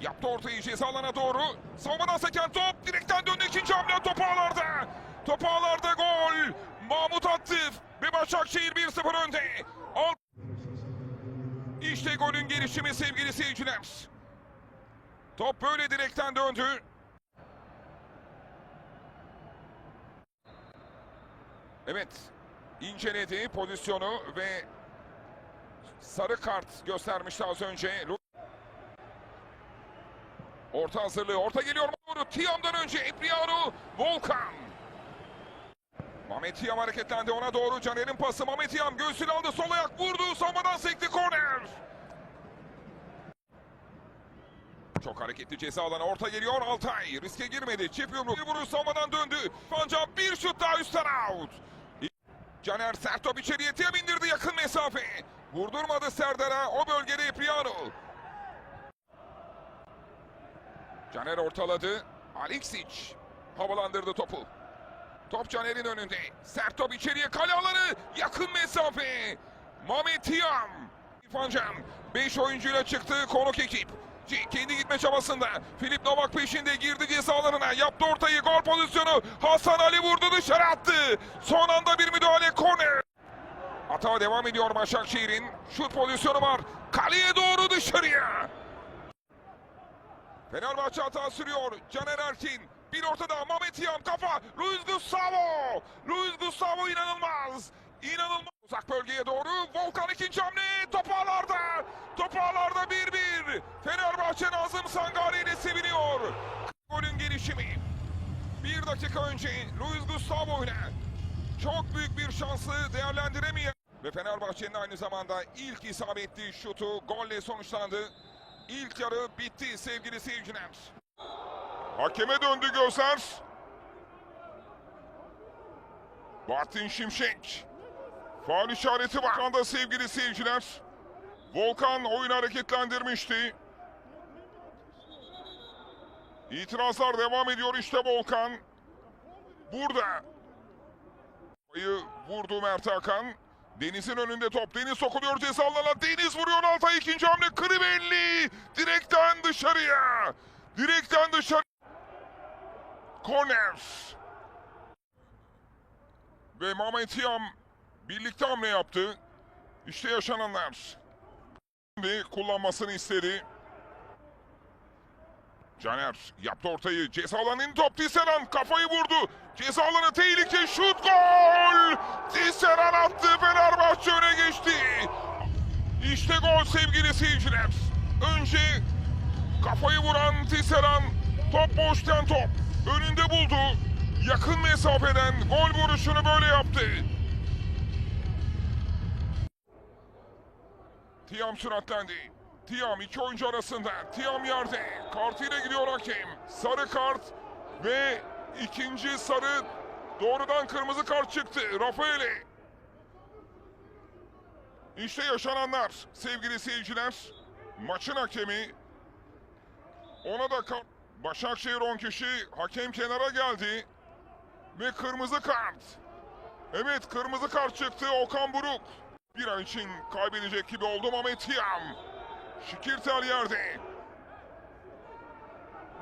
Yaptı ortayı ceza alana doğru. Savunmadan seken top. Direkten döndü ikinci hamle topu ağlarda. Topu ağlarda gol. Mahmut attı. Ve Başakşehir 1-0 önde. Al. İşte golün gelişimi sevgili seyirciler. Top böyle direkten döndü. Evet. inceledi pozisyonu ve sarı kart göstermişti az önce. Orta hazırlığı. Orta geliyor doğru. Tiam'dan önce Epriano Volkan. Mehmet Tiam hareketlendi ona doğru. Caner'in pası. Mehmet Tiam göğsünü aldı. Sol ayak vurdu. Savunmadan sekti korner. Çok hareketli ceza alanı orta geliyor Altay. Riske girmedi. Çift yumruk. Vuruş savunmadan döndü. Fancan bir şut daha üstten out. Caner sert top içeriye Tiam indirdi yakın mesafe. Vurdurmadı Serdar'a. O bölgede Epriano. Caner ortaladı. Alexic havalandırdı topu. Top Caner'in önünde. Sert top içeriye kale alanı. Yakın mesafe. Mehmet Tiam. İrfan Can. 5 oyuncuyla çıktı konuk ekip. Kendi gitme çabasında. Filip Novak peşinde girdi ceza alanına. Yaptı ortayı. Gol pozisyonu. Hasan Ali vurdu dışarı attı. Son anda bir müdahale. Korner. Hata devam ediyor Başakşehir'in. Şut pozisyonu var. Kaleye doğru dışarıya. Fenerbahçe hata sürüyor. Caner Erkin. Bir ortada Mehmet Yam kafa. Luis Gustavo. Luis Gustavo inanılmaz. İnanılmaz. Uzak bölgeye doğru. Volkan ikinci hamle. Top ağlarda. Top ağlarda 1-1. Fenerbahçe Nazım Sangare ile seviniyor. Golün gelişimi. Bir dakika önce Luis Gustavo ile çok büyük bir şansı değerlendiremeyen ve Fenerbahçe'nin aynı zamanda ilk isabetli şutu golle sonuçlandı. İlk yarı bitti sevgili seyirciler. Hakeme döndü gözler. Bahattin Şimşek. Faal işareti var. Anda sevgili seyirciler. Volkan oyun hareketlendirmişti. İtirazlar devam ediyor işte Volkan. Burada. Ayı vurdu Mert Hakan. Deniz'in önünde top. Deniz sokuluyor ceza alanına. Deniz vuruyor Altay ikinci hamle. Krivelli. Direkten dışarıya. Direkten dışarı. Korner. Ve Mehmet Yam birlikte hamle yaptı. İşte yaşananlar. Şimdi kullanmasını istedi. Caner yaptı ortayı. Ceza alanının top Tisseran kafayı vurdu. Ceza alanı tehlike şut gol. Tisseran attı Fenerbahçe öne geçti. İşte gol sevgili seyirciler. Önce kafayı vuran Tisseran top boşten top. Önünde buldu. Yakın mesafeden gol vuruşunu böyle yaptı. Tiam süratlendi. Tiam iki oyuncu arasında. Tiam yerde. Kartıyla gidiyor hakem. Sarı kart ve ikinci sarı doğrudan kırmızı kart çıktı. Rafael'e. İşte yaşananlar sevgili seyirciler. Maçın hakemi. Ona da kart. Başakşehir 10 kişi hakem kenara geldi. Ve kırmızı kart. Evet kırmızı kart çıktı Okan Buruk. Bir an için kaybedecek gibi oldu Mehmet Yam. Şikirtel yerde.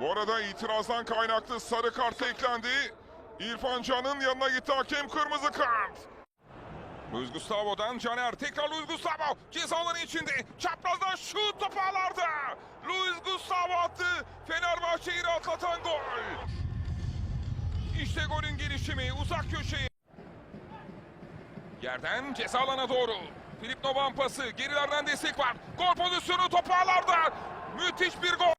Bu arada itirazdan kaynaklı sarı kart eklendi. İrfan Can'ın yanına gitti hakem kırmızı kart. Luis Gustavo'dan Caner tekrar Luis Gustavo ceza alanı içinde çaprazdan şut topu ağlarda. Luis Gustavo attı Fenerbahçe'yi rahatlatan gol. İşte golün gelişimi uzak köşeye. Yerden ceza alana doğru. Filip Novan pası. Gerilerden destek var. Gol pozisyonu topu. Müthiş bir gol.